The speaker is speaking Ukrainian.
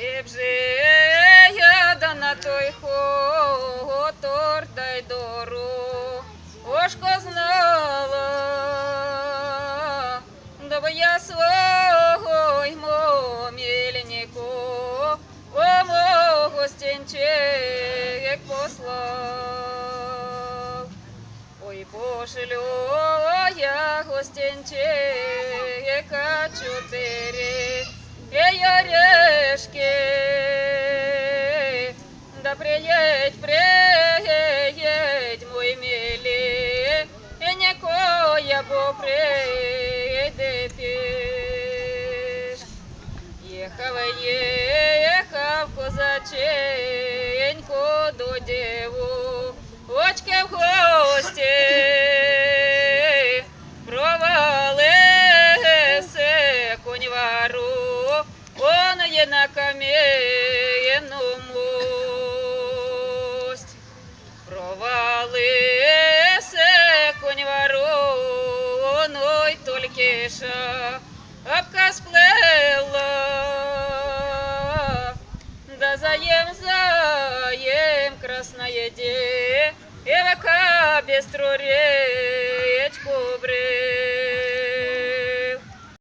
Коли б я да на той хотор дай дору, Ошко знала, да б я свого й мільнику, о мого стінчик послав. Ой, пошлю я гостинчика чотири, приедь, приедь, мой милый, и никоя бо прийде їхав козаченько до діву, очки в гості, провалися коньвару, он є на кам'яному ну й тільки шапка сплела, да заем, заем красная девка без труре